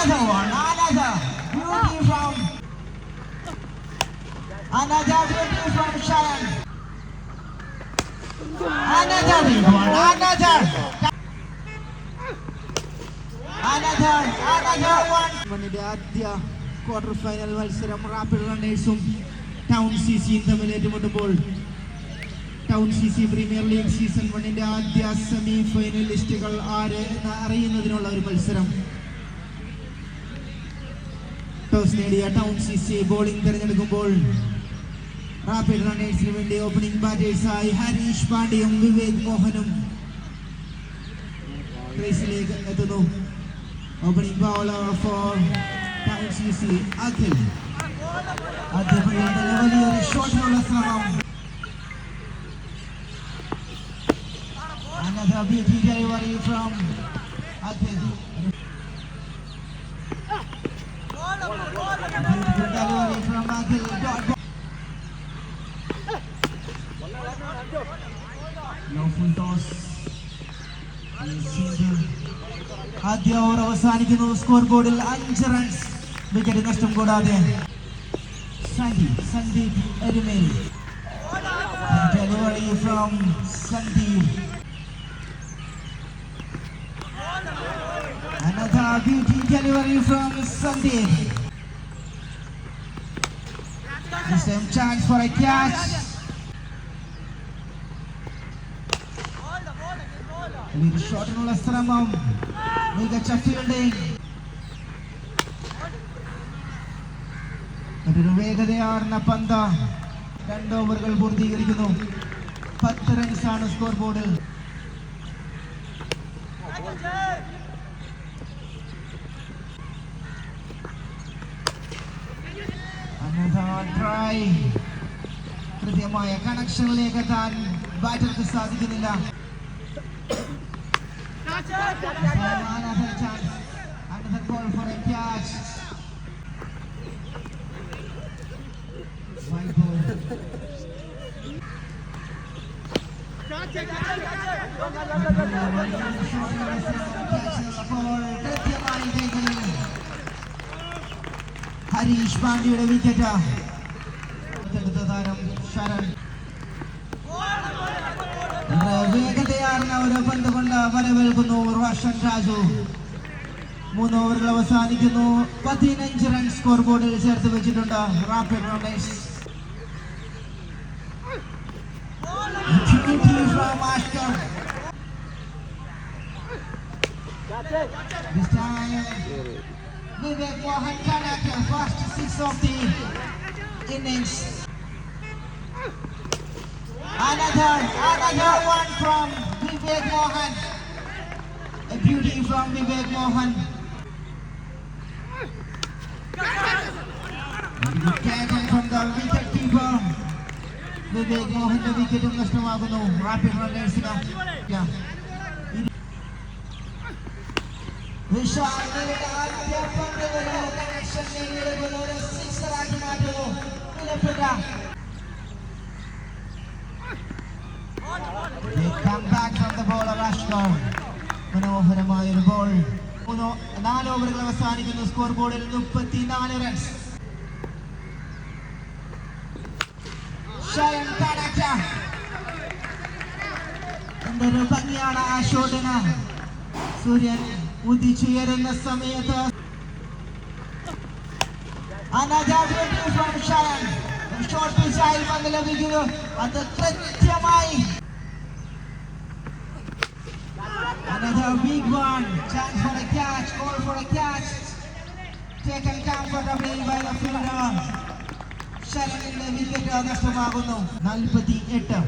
Another one, another beauty from another beauty from Sharon. Another big one, another. Another, another one. Quarter final മത്സരം rapid റണ്ണേഴ്സും town C സിയും തമ്മിൽ ഏറ്റുമുട്ടുമ്പോൾ town C C premier league season വണ്ണിന്റെ ആദ്യ semi ഫൈനലിസ്റ്റുകൾ ആര് എന്ന് അറിയുന്നതിനുള്ള ഒരു മത്സരം ടോസ് നേടിയ ടൗൺ സി സി ബോളിംഗ് തിരഞ്ഞെടുക്കുമ്പോൾ റാപ്പിഡ് റണ്ണേഴ്സിന് വേണ്ടി ഓപ്പണിംഗ് ബാറ്റേഴ്സായി ഹരീഷ് പാണ്ഡ്യയും വിവേക് മോഹനും ക്രീസിലേക്ക് എത്തുന്നു. Opening bowler for town C C Akhil Another beauty delivery from Akhil. Beautiful delivery from Akhil. Dot ball. Low full toss. ആദ്യ ഓവർ അവസാനിക്കുന്നു സ്കോർ ബോർഡിൽ അഞ്ച് റൺസ്. വിക്കറ്റ് നഷ്ടം കൂടാതെ Sandeep Sandeep Erumel. Delivery from Sandeep. Another beauty delivery from Sandeep. Time chance for a catch. വലിയൊരു ഷോട്ടിനുള്ള ശ്രമം മികച്ച fielding മറ്റൊരു വേഗതയാർന്ന പന്ത രണ്ട് ഓവറുകൾ പൂർത്തീകരിക്കുന്നു. പത്ത് റൺസാണ് സ്കോർ ബോർഡിൽ Another try. കൃത്യമായ കണക്ഷനിലേക്ക് എത്താൻ ബാറ്റർക്ക് സാധിക്കുന്നില്ല Another chance. Another ball for a catch. White ball. അപ്പോൾ കൃത്യമായി കൈകളിൽ ഹരീഷ് പാണ്ഡ്യയുടെ വിക്കറ്റ് എടുത്ത താരം ശരൺ. വേഗതയാർന്ന ഒരു പന്ത് കൊണ്ട് വരവേൽക്കുന്നു റോഷൻ രാജു. മൂന്ന് ഓവറുകൾ അവസാനിക്കുന്നു. പതിനഞ്ച് റൺ സ്കോർ ബോർഡിൽ ചേർത്ത് വെച്ചിട്ടുണ്ട് rapid Ashton. This time, Vivek Mohan Kanaka, first six of the innings. Another, another one from Vivek Mohan. A beauty from Vivek Mohan. And the catch from the wicket keeper. Vivek മോഹന്റെ വിക്കറ്റും നഷ്ടമാകുന്നു rapid റണ്ണേഴ്സിന് വിശാലിന്റെ ആദ്യ പന്ത് ഒരു connection നേടിയെടുക്കുന്ന ഒരു സിക്സറാക്കി മാറ്റുന്നു വിലപ്പെട്ട. മനോഹരമായ ഒരു ബോൾ മൂന്നോ നാല് ഓവറുകൾ അവസാനിക്കുന്നു സ്കോർ ബോർഡിൽ മുപ്പത്തിനാല് റൺസ് എന്തൊരു ഭംഗിയാണ് ആ ഷോട്ടിന് സൂര്യൻ ഉദിച്ചുയരുന്ന സമയത്ത് ഷോട്ട് പിച്ചായി പന്ത് ലഭിക്കുന്നു അത് കൃത്യമായി Another big one. Chance for a catch. Call for a catch. Taken comfortably by the fielder. ശരണിന്റെ വിക്കറ്റ് നഷ്ടമാകുന്നു നാൽപ്പത്തി എട്ട്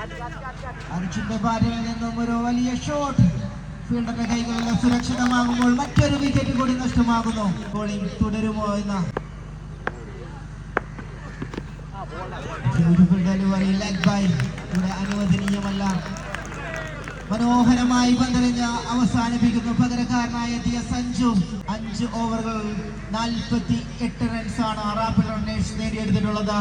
അർജുന്റെ ഭാര്യയിൽ നിന്നും ഒരു വലിയ ഷോട്ട് ഫീൽഡൊക്കെ കൈകളിൽ സുരക്ഷിതമാകുമ്പോൾ മറ്റൊരു വിക്കറ്റ് കൂടി നഷ്ടമാകുന്നു. ബോളിംഗ് തുടരുമോ എന്ന. അനുവദനീയമല്ല. മനോഹരമായി പന്തലിഞ്ഞ് അവസാനിപ്പിക്കുന്നു പകരക്കാരനായ എത്തിയ സഞ്ജു. അഞ്ച് ഓവറുകൾ നാൽപ്പത്തി എട്ട് ആണ് റാപ്പിഡ് റണ്ണേഴ്സ് നേടിയെടുത്തിട്ടുള്ളത്.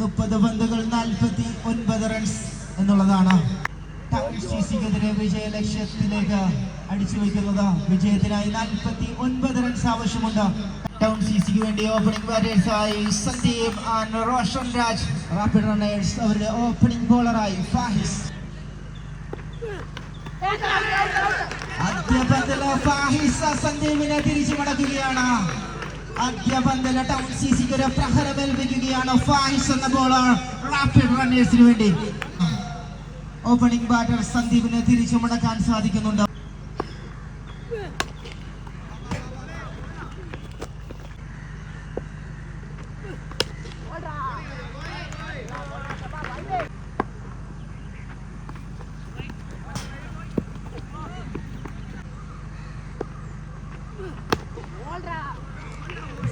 മുപ്പത് പന്തുകൾ നാൽപ്പത്തി ഒൻപത് റൺസ് എന്നുള്ളതാണ് ടൗൺ സി സിക്കെതിരെ വിജയ ലക്ഷ്യത്തിലേക്ക് അടിച്ചു വയ്ക്കുന്നത്. വിജയത്തിനായി നാൽപ്പത്തി ഒൻപത് റൺസ് ആവശ്യമുണ്ട്. ടൗൺ സി സിക്ക് വേണ്ടി opening ബാറ്റേഴ്സായി Sandeep and Roshan Raj. Rapid runners അവരുടെ ഓപ്പണിംഗ് ബോളറായി ഫാഹിസ്. ആദ്യ പന്തിൽ ഫാഹിസ് സന്ദീപിനെ തിരിച്ചു മടക്കുകയാണ്. ടൗൺ സി സിക്ക് ഒരു പ്രഹരമേൽപ്പിക്കുകയാണ് ഫാഹിസ് എന്ന ബോളർ റാപ്പിഡ് റണ്ണേഴ്സിന് വേണ്ടി ഓപ്പണിംഗ് ബാറ്റർ സന്ദീപിനെ തിരിച്ചു മുടക്കാൻ സാധിക്കുന്നുണ്ട്.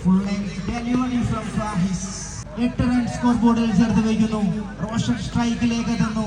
ഫുൾ ഡെലിവറി ഫ്രം ഫാഹിസ് എട്ട് റൺ സ്കോർ ബോർഡിൽ ചേർത്ത് വയ്ക്കുന്നു. റോഷൻ സ്ട്രൈക്കിലേക്ക് എത്തുന്നു.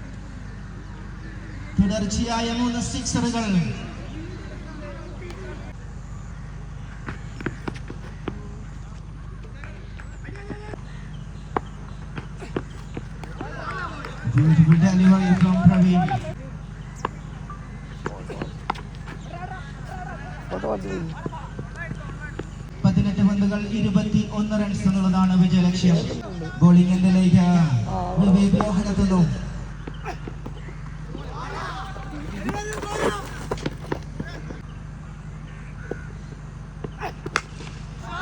തുടർച്ചയായ മൂന്ന് സിക്സറുകൾ. പതിനെട്ട് പന്തുകൾ ഇരുപത്തി ഒന്ന് റൺസ് എന്നുള്ളതാണ് വിജയലക്ഷ്യം. ബോളിംഗിന്റെ ലൈക്ക് വിവേക് മോഹൻ എത്തുന്നു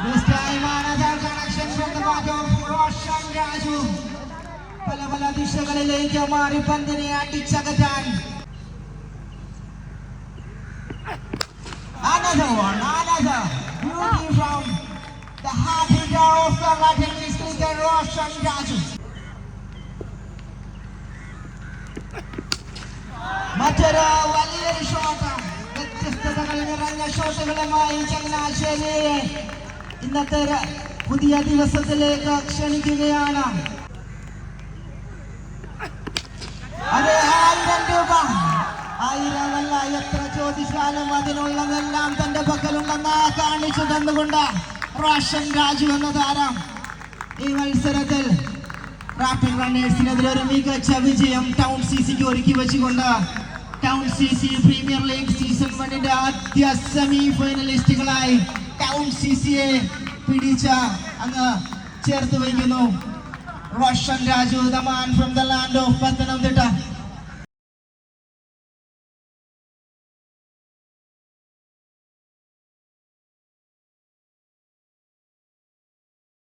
This time another of Roshan Raju. പല പല ദിശകളിലേക്ക് മാറി പന്തിനെ അടിച്ചകറ്റാൻ. മറ്റൊരു വലിയൊരു ഷോട്ട് വ്യത്യസ്തതകൾ നിറഞ്ഞ ഷോട്ടുകളുമായി ചങ്ങനാശ്ശേരിയെ ഇന്നത്തെ പുതിയ ദിവസത്തിലേക്ക് ക്ഷണിക്കുകയാണ്. അത് ആയിരം രൂപ. ആയിരമല്ല എത്ര ചോദിച്ചാലും അതിനുള്ളതെല്ലാം തന്റെ പക്കലുണ്ടെന്ന് കാണിച്ചു തന്നുകൊണ്ട് റോഷൻ രാജു എന്ന താരം ഈ മത്സരത്തിൽ റാപ്പിഡ് റണ്ണേഴ്സിനെതിരെ ഒരു മികച്ച വിജയം ടൗൺ സി സിക്ക് ഒരുക്കി വെച്ചുകൊണ്ട് town C C premier league season വണ്ണിന്റെ ആദ്യ സെമി ഫൈനലിസ്റ്റുകളായി ടൗൺ സി സിയെ പിടിച്ച അങ്ങ് ചേർത്ത് വയ്ക്കുന്നു. Russian Raju the man from the land of Pathanamthitta.